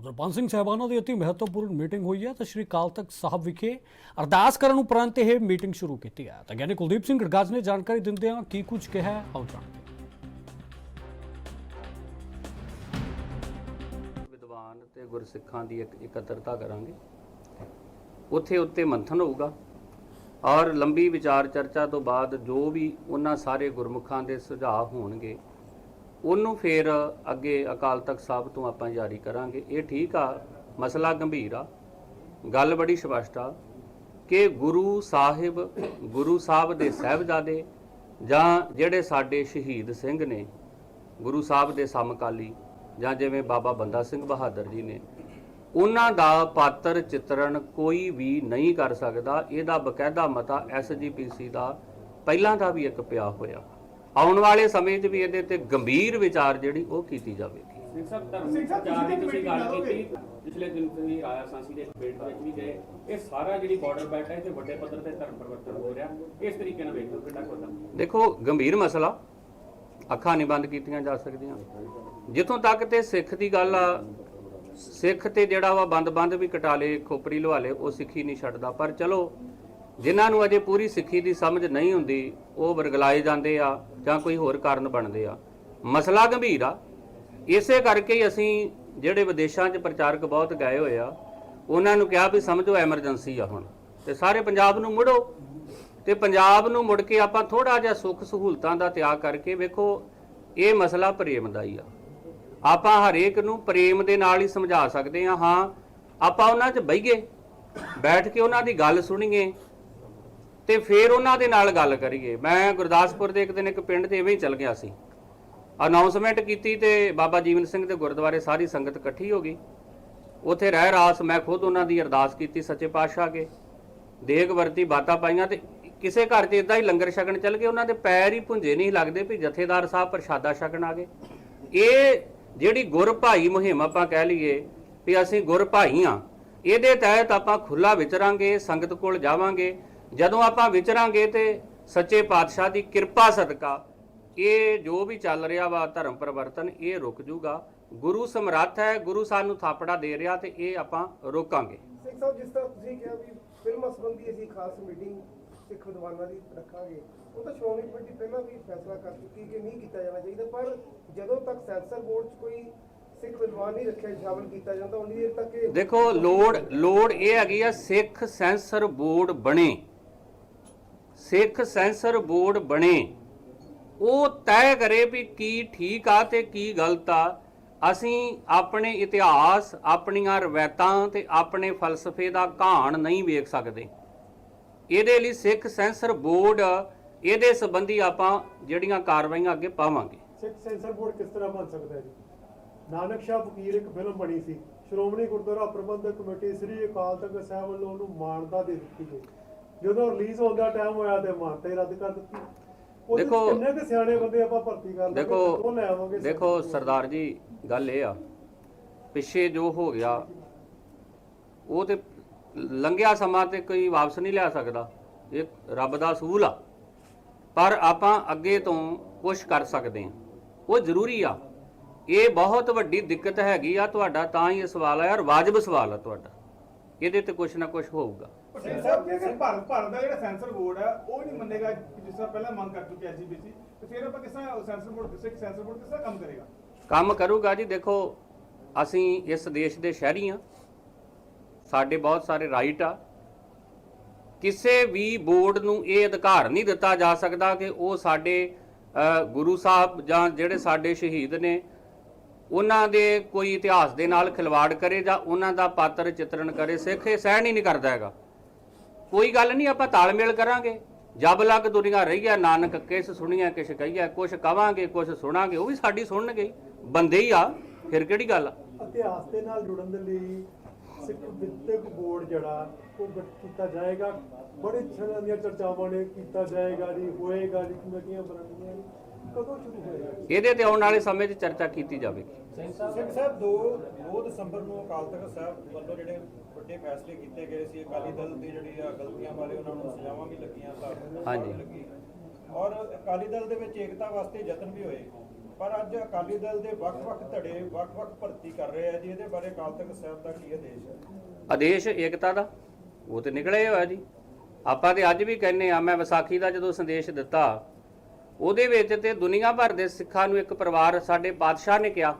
ਉਧਰ ਪੰਜ ਸਿੰਘ ਸਾਹਿਬਾਨਾਂ ਦੀ ਅਤੀ ਮਹੱਤਵਪੂਰਨ ਮੀਟਿੰਗ ਹੋਈ ਹੈ ਤਾਂ ਸ਼੍ਰੀ ਅਕਾਲ ਤਖਤ ਸਾਹਿਬ ਵਿਖੇ ਅਰਦਾਸ ਕਰਨ ਉਪਰੰਤ ਇਹ ਮੀਟਿੰਗ ਸ਼ੁਰੂ ਕੀਤੀ ਹੈ। ਤਾਂ ਗਿਆਨੀ ਕੁਲਦੀਪ ਸਿੰਘ ਗੜਗਾਜ ਨੇ ਜਾਣਕਾਰੀ ਦਿੰਦਿਆਂ ਕੀ ਕੁਝ ਕਿਹਾ ਹੈ, ਆਓ ਜਾਣਦੇ ਵਿਦਵਾਨ ਤੇ ਗੁਰਸਿੱਖਾਂ ਦੀ ਇੱਕ ਇਕੱਤਰਤਾ ਕਰਾਂਗੇ। ਉੱਥੇ ਉੱਤੇ ਮੰਥਨ ਹੋਊਗਾ ਔਰ ਲੰਬੀ ਵਿਚਾਰ ਚਰਚਾ ਤੋਂ ਬਾਅਦ ਜੋ ਵੀ ਉਹਨਾਂ ਸਾਰੇ ਗੁਰਮੁਖਾਂ ਦੇ ਸੁਝਾਅ ਹੋਣਗੇ ਉਹਨੂੰ ਫਿਰ ਅੱਗੇ ਅਕਾਲ ਤਖਤ ਸਾਹਿਬ ਤੋਂ ਆਪਾਂ ਜਾਰੀ ਕਰਾਂਗੇ। ਇਹ ਠੀਕ ਆ, ਮਸਲਾ ਗੰਭੀਰ ਆ। ਗੱਲ ਬੜੀ ਸਪਸ਼ਟ ਆ ਕਿ ਗੁਰੂ ਸਾਹਿਬ ਗੁਰੂ ਸਾਹਿਬ ਦੇ ਸਹਿਬਜ਼ਾਦੇ ਜਾਂ ਜਿਹੜੇ ਸਾਡੇ ਸ਼ਹੀਦ ਸਿੰਘ ਨੇ, ਗੁਰੂ ਸਾਹਿਬ ਦੇ ਸਮਕਾਲੀ ਜਾਂ ਜਿਵੇਂ ਬਾਬਾ ਬੰਦਾ ਸਿੰਘ ਬਹਾਦਰ ਜੀ ਨੇ, ਉਹਨਾਂ ਦਾ ਪਾਤਰ ਚਿੱਤਰਣ ਕੋਈ ਵੀ ਨਹੀਂ ਕਰ ਸਕਦਾ। ਇਹਦਾ ਬਕਾਇਦਾ ਮਤਾ ਐਸਜੀਪੀਸੀ ਦਾ ਪਹਿਲਾਂ ਦਾ ਵੀ ਇੱਕ ਪਿਆ ਹੋਇਆ। ਆਉਣ ਵਾਲੇ ਸਮੇਂ 'ਚ ਵੀ ਇਹਦੇ ਤੇ ਗੰਭੀਰ ਵਿਚਾਰ ਜਿਹੜੀ ਉਹ ਕੀਤੀ ਜਾਵੇਗੀ। ਸਿੰਘ ਸਾਹਿਬ ਧਰਮ ਪ੍ਰਚਾਰ ਦੀ ਤੁਸੀਂ ਗੱਲ ਕੀਤੀ ਪਿਛਲੇ ਦਿਨ ਤੁਸੀਂ ਆਇਆ ਸਾਂਸੀ ਦੇ ਡਿਬੇਟ ਵਿੱਚ ਵੀ ਗਏ। ਇਹ ਸਾਰਾ ਜਿਹੜੀ ਬਾਰਡਰ ਬੈਠ ਹੈ ਤੇ ਵੱਡੇ ਪੱਧਰ ਤੇ ਧਰਮ ਪਰਿਵਰਤਨ ਹੋ ਰਿਹਾ। ਇਸ ਤਰੀਕੇ ਨਾਲ ਵੇਖੋ ਕਿੰਨਾ ਕੋਲ ਦੇਖੋ ਗੰਭੀਰ ਮਸਲਾ। ਅੱਖਾਂ ਨਹੀਂ ਬੰਦ ਕੀਤੀਆਂ ਜਾ ਸਕਦੀਆਂ। ਜਿੱਥੋਂ ਤੱਕ ਤੇ ਸਿੱਖ ਦੀ ਗੱਲ ਆ ਸਿੱਖ ਤੇ ਜਿਹੜਾ ਵਾ ਬੰਦ-ਬੰਦ ਵੀ ਕਟਾ ਲੇ ਖੋਪਰੀ ਲਵਾ ਲੇ ਉਹ ਸਿੱਖੀ ਨਹੀਂ ਛੱਡਦਾ। ਪਰ ਚਲੋ ਜਿਨ੍ਹਾਂ ਨੂੰ ਅਜੇ ਪੂਰੀ ਸਿੱਖੀ ਦੀ ਸਮਝ ਨਹੀਂ ਹੁੰਦੀ, ਉਹ ਵਰਗਲਾਏ ਜਾਂਦੇ ਆ ਜਾਂ ਕੋਈ ਹੋਰ ਕਾਰਨ ਬਣਦੇ ਆ। ਮਸਲਾ ਗੰਭੀਰ ਆ। ਇਸੇ ਕਰਕੇ ਹੀ ਅਸੀਂ ਜਿਹੜੇ ਵਿਦੇਸ਼ਾਂ 'ਚ ਪ੍ਰਚਾਰਕ ਬਹੁਤ ਗਏ ਹੋਏ ਆ, ਉਹਨਾਂ ਨੂੰ ਕਿਹਾ ਵੀ ਸਮਝੋ ਐਮਰਜੈਂਸੀ ਆ ਹੁਣ। ਤੇ ਸਾਰੇ ਪੰਜਾਬ ਨੂੰ ਮੁੜੋ। ਤੇ ਪੰਜਾਬ ਨੂੰ ਮੁੜ ਕੇ ਆਪਾਂ ਥੋੜਾ ਜਿਹਾ ਸੁੱਖ ਸਹੂਲਤਾਂ ਦਾ ਤਿਆਗ ਕਰਕੇ ਵੇਖੋ, ਇਹ ਮਸਲਾ ਪ੍ਰੇਮ ਦਾ ਹੀ ਆ। ਆਪਾਂ ਹਰੇਕ ਨੂੰ ਪ੍ਰੇਮ ਦੇ ਨਾਲ ਹੀ ਸਮਝਾ ਸਕਦੇ ਆ, ਹਾਂ, ਆਪਾਂ ਉਹਨਾਂ 'ਚ ਬਈਏ, ਬੈਠ ਕੇ ਉਹਨਾਂ ਦੀ ਗੱਲ ਸੁਣੀਏ ਤੇ ਫਿਰ ਉਹਨਾਂ ਦੇ ਨਾਲ ਗੱਲ ਕਰੀਏ। ਮੈਂ ਗੁਰਦਾਸਪੁਰ ਦੇ ਇੱਕ ਦਿਨ ਇੱਕ ਪਿੰਡ 'ਤੇ ਇਵੇਂ ਹੀ ਚੱਲ ਗਿਆ ਸੀ। ਅਨਾਉਂਸਮੈਂਟ ਕੀਤੀ ਤੇ ਬਾਬਾ ਜੀਵਨ ਸਿੰਘ ਦੇ ਗੁਰਦੁਆਰੇ ਸਾਰੀ ਸੰਗਤ ਇਕੱਠੀ ਹੋ ਗਈ। ਉੱਥੇ ਰਹਿ ਰਾਸ ਮੈਂ ਖੁਦ ਉਹਨਾਂ ਦੀ ਅਰਦਾਸ ਕੀਤੀ ਸੱਚੇ ਪਾਤਸ਼ਾਹ ਕੇ ਦੇਗ ਵਰਤੀ ਬਾਤਾਂ ਪਾਈਆਂ ਤੇ ਕਿਸੇ ਘਰ 'ਚ ਇਦਾਂ ਹੀ ਲੰਗਰ ਛਕਣ ਚੱਲ ਗਏ। ਉਹਨਾਂ ਦੇ ਪੈਰ ਹੀ ਪੁੰਜੇ ਨਹੀਂ ਲੱਗਦੇ ਵੀ ਜਥੇਦਾਰ ਸਾਹਿਬ ਪ੍ਰਸ਼ਾਦਾ ਛਕਣ ਆ ਗਏ। ਇਹ ਜਿਹੜੀ ਗੁਰ ਭਾਈ ਮੁਹਿੰਮ ਆਪਾਂ ਕਹਿ ਲਈਏ ਵੀ ਅਸੀਂ ਗੁਰ ਭਾਈ ਆ, ਇਹਦੇ ਤਹਿਤ ਆਪਾਂ ਖੁੱਲਾ ਵਿਚਰਾਂਗੇ, ਸੰਗਤ ਕੋਲ ਜਾਵਾਂਗੇ। ਜਦੋਂ ਆਪਾਂ ਵਿਚਰਾਂਗੇ ਤੇ ਸੱਚੇ ਪਾਤਸ਼ਾਹ ਦੀ ਕਿਰਪਾ ਸਦਕਾ ਇਹ ਜੋ ਵੀ ਚੱਲ ਰਿਹਾ ਵਾ ਧਰਮ ਪਰਿਵਰਤਨ ਇਹ ਰੁਕ ਜੂਗਾ। ਗੁਰੂ ਸਮਰੱਥ ਹੈ ਗੁਰੂ ਸਾਨੂੰ ਥਾਪੜਾ ਦੇ ਰਿਹਾ ਤੇ ਇਹ ਆਪਾਂ ਰੋਕਾਂਗੇ। ਸਿੰਘ ਸਾਹਿਬ ਜਿਸ ਤਰ੍ਹਾਂ ਤੁਸੀਂ ਕਿਹਾ ਵੀ ਫਿਲਮ ਸੰਬੰਧੀ ਅਸੀਂ ਖਾਸ ਮੀਟਿੰਗ ਸਿੱਖ ਵਿਦਵਾਨਾਂ ਦੀ ਰੱਖਾਂਗੇ ਉਹ ਤਾਂ ਸ਼੍ਰੋਮਣੀ ਕਮੇਟੀ ਪਹਿਲਾਂ ਵੀ ਫੈਸਲਾ ਕਰ ਚੁੱਕੀ ਕਿ ਨਹੀਂ ਕੀਤਾ ਜਾਣਾ ਚਾਹੀਦਾ ਪਰ ਜਦੋਂ ਤੱਕ ਸੈਂਸਰ ਬੋਰਡ 'ਚ ਕੋਈ ਸਿੱਖ ਵਿਦਵਾਨ ਨਹੀਂ ਰੱਖਿਆ ਸ਼ਾਮਲ ਕੀਤਾ ਜਾਂਦਾ ਉਨੀ ਦੇਰ ਤੱਕ ਇਹ ਦੇਖੋ ਲੋੜ ਲੋੜ ਇਹ ਹੈਗੀ ਆ ਸਿੱਖ ਸੈਂਸਰ ਬੋਰਡ ਬਣੇ। ਸਿੱਖ ਸੈਂਸਰ ਬੋਰਡ ਬਣੇ। ਉਹ ਤੈਅ ਕਰੇ ਵੀ ਕੀ ਠੀਕ ਆ ਤੇ ਕੀ ਗਲਤ ਆ। ਅਸੀਂ ਆਪਣੇ ਇਤਿਹਾਸ, ਆਪਣੀਆਂ ਰਵਾਇਤਾਂ ਤੇ ਆਪਣੇ ਫਲਸਫੇ ਦਾ ਘਾਣ ਨਹੀਂ ਵੇਖ ਸਕਦੇ। ਇਹਦੇ ਲਈ ਸਿੱਖ ਸੈਂਸਰ ਬੋਰਡ, ਇਹਦੇ ਸੰਬੰਧੀ ਆਪਾਂ ਜਿਹੜੀਆਂ ਕਾਰਵਾਈਆਂ ਅੱਗੇ ਪਾਵਾਂਗੇ। ਸਿੱਖ ਸੈਂਸਰ ਬੋਰਡ ਕਿਸ ਤਰ੍ਹਾਂ ਬਣ ਸਕਦਾ ਹੈ ਜੀ? ਨਾਨਕ ਸ਼ਾਹ ਫਕੀਰ ਇੱਕ ਫਿਲਮ ਬਣੀ ਸੀ। ਸ਼੍ਰੋਮਣੀ ਗੁਰਦੁਆਰਾ ਪ੍ਰਬੰਧਕ ਕਮੇਟੀ ਸ੍ਰੀ ਅਕਾਲ ਤਖਤ ਸਾਹਿਬ ਵੱਲੋਂ ਉਹਨੂੰ ਮਾਨਤਾ ਦੇ ਦਿੱਤੀ ਗਈ। ਜਦੋਂ ਰਿਲੀਜ਼ ਹੋਣ ਦਾ ਟਾਈਮ ਹੋਇਆ ਤੇ ਮਾਨਤਾ ਹੀ ਰੱਦ ਕਰ ਦਿੱਤੀ। ਉਹਦੇ ਦੇਖੋ- ਕਿੰਨੇ ਕੁ ਸਿਆਣੇ ਬੰਦੇ ਆਪਾਂ ਭਰਤੀ ਕਰ ਲਾਂਗੇ ਦੇਖੋ ਕਿੱਥੋਂ ਲੈ ਆਵਾਂਗੇ ਦੇਖੋ ਸਰਦਾਰ ਜੀ ਗੱਲ ਇਹ ਆ ਪਿੱਛੇ ਜੋ ਹੋ ਗਿਆ ਉਹ ਤੇ ਲੰਘਿਆ ਸਮਾਂ ਤੇ ਕੋਈ ਵਾਪਸ ਨਹੀਂ ਲਿਆ ਸਕਦਾ। ਇਹ ਰੱਬ ਦਾ ਅਸੂਲ ਆ। ਪਰ ਆਪਾਂ ਅੱਗੇ ਤੋਂ ਕੁਝ ਕਰ ਸਕਦੇ ਹਾਂ। ਉਹ ਜ਼ਰੂਰੀ ਆ। ਇਹ ਬਹੁਤ ਵੱਡੀ ਦਿੱਕਤ ਹੈਗੀ ਆ ਤੁਹਾਡਾ ਤਾਂ ਹੀ ਇਹ ਸਵਾਲ ਆ ਔਰ ਵਾਜਬ ਸਵਾਲ ਆ ਤੁਹਾਡਾ। ਇਹਦੇ ਤੇ ਕੁਝ ਨਾ ਕੁਝ ਹੋਊਗਾ। ਸਿੰਘ ਸਾਹਿਬ ਜੇ ਭਾਰਤ ਭਾਰਤ ਦਾ ਜਿਹੜਾ ਸੈਂਸਰ ਬੋਰਡ ਹੈ ਉਹ ਨਹੀਂ ਮੰਨੇਗਾ ਕਿ ਜਿਸ ਤਰ੍ਹਾਂ ਪਹਿਲਾਂ ਮੰਗ ਕਰ ਚੁੱਕੀ ਐਸਜੀਪੀਸੀ ਤੇ ਫਿਰ ਆਪਾਂ ਕਿਸ ਤਰ੍ਹਾਂ ਸੈਂਸਰ ਬੋਰਡ ਕਿਸੇ ਸੈਂਸਰ ਬੋਰਡ ਕਿਸ ਤਰ੍ਹਾਂ ਕੰਮ ਕਰੇਗਾ? ਕੰਮ ਕਰੂਗਾ ਜੀ, ਦੇਖੋ, ਅਸੀਂ ਇਸ ਦੇਸ਼ ਦੇ ਸ਼ਹਿਰੀ ਆ ਸਾਡੇ ਬਹੁਤ ਸਾਰੇ ਰਾਈਟ ਆ। ਕਿਸੇ ਵੀ ਬੋਰਡ ਨੂੰ ਇਹ ਅਧਿਕਾਰ ਨਹੀਂ ਦਿੱਤਾ ਜਾ ਸਕਦਾ ਕਿ ਉਹ ਸਾਡੇ ਗੁਰੂ ਸਾਹਿਬ ਜਾਂ ਜਿਹੜੇ ਸਾਡੇ ਸ਼ਹੀਦ ਨੇ, ਉਹਨਾਂ ਦੇ ਕੋਈ ਇਤਿਹਾਸ ਦੇ ਨਾਲ ਖਿਲਵਾੜ ਕਰੇ ਜਾਂ ਉਹਨਾਂ ਦਾ ਪਾਤਰ ਚਿੱਤਰਣ ਕਰੇ। ਸਿੱਖ ਇਹ ਸਹਿਣ ਹੀ ਨਹੀਂ ਕਰਦਾ ਹੈਗਾ। ਕੋਈ ਗੱਲ ਨਹੀਂ, ਆਪਾਂ ਤਾਲਮੇਲ ਕਰਾਂਗੇ। ਜਬ ਲੱਗ ਦੁਨੀਆ ਰਹੀ ਹੈ ਨਾਨਕ ਕਿਸ ਸੁਣੀਆਂ ਕਿਛ ਕਹੀਐ, ਕੁਛ ਕਵਾਂਗੇ, ਕੁਛ ਸੁਣਾਂਗੇ, ਉਹ ਵੀ ਸਾਡੀ ਸੁਣਨਗੇ ਹੀ। ਬੰਦੇ ਹੀ ਆ, ਫਿਰ ਕਿਹੜੀ ਗੱਲ ਆ? ਇਤਿਹਾਸ ਦੇ ਨਾਲ ਜੁੜਨ ਦੇ ਲਈ ਸਿੱਖ ਵਿਦਿਅਕ ਬੋਰਡ ਜਿਹੜਾ, ਉਹ ਕੀਤਾ ਜਾਏਗਾ। ਬੜੇ ਤਰ੍ਹਾਂ ਦੀਆਂ ਚਰਚਾਵਾਂ ਨੇ ਕੀਤਾ ਜਾਏਗਾ ਜੀ, ਹੋਏਗਾ ਜੀ ਕਮੇਟੀਆਂ ਬਣਨਗੀਆਂ ਇਹਦੇ ਤੇ ਆਉਣ ਵਾਲੇ ਸਮੇਂ 'ਚ ਚਰਚਾ ਕੀਤੀ ਜਾਵੇਗੀ। ਸਿੰਘ ਸਾਹਿਬ 2 ਦਸੰਬਰ ਨੂੰ ਅਕਾਲ ਤਖਤ ਸਾਹਿਬ ਵੱਲੋਂ ਜਿਹੜੇ ਵੱਡੇ ਫੈਸਲੇ ਕੀਤੇ ਗਏ ਸੀ ਅਕਾਲੀ ਦਲ ਦੀ ਜਿਹੜੀ ਆ ਗਲਤੀਆਂ ਬਾਰੇ ਉਹਨਾਂ ਨੂੰ ਸਜ਼ਾਵਾਂ ਵੀ ਲੱਗੀਆਂ ਤਾਂ ਹਾਂਜੀ। ਔਰ ਅਕਾਲੀ ਦਲ ਦੇ ਵਿੱਚ ਏਕਤਾ ਵਾਸਤੇ ਯਤਨ ਵੀ ਹੋਏ। ਪਰ ਅੱਜ ਅਕਾਲੀ ਦਲ ਦੇ ਵੱਖ-ਵੱਖ ਧੜੇ ਵੱਖ-ਵੱਖ ਭਰਤੀ ਕਰ ਰਹੇ ਆ ਜੀ ਇਹਦੇ ਬਾਰੇ ਅਕਾਲ ਤਖਤ ਸਾਹਿਬ ਦਾ ਕੀ ਆਦੇਸ਼ ਹੈ? ਆਦੇਸ਼ ਏਕਤਾ ਦਾ ਉਹ ਤੇ ਨਿਕਲੇ ਹੋਇਆ ਜੀ। ਆਪਾਂ ਤੇ ਅੱਜ ਵੀ ਕਹਿੰਨੇ ਆ ਮੈਂ ਵਿਸਾਖੀ ਦਾ ਜਦੋਂ ਸੰਦੇਸ਼ ਦਿੱਤਾ ਉਹਦੇ ਵਿੱਚ ਤੇ ਦੁਨੀਆ ਭਰ ਦੇ ਸਿੱਖਾਂ ਨੂੰ ਇੱਕ ਪਰਿਵਾਰ ਸਾਡੇ ਪਾਤਸ਼ਾਹ ਨੇ ਕਿਹਾ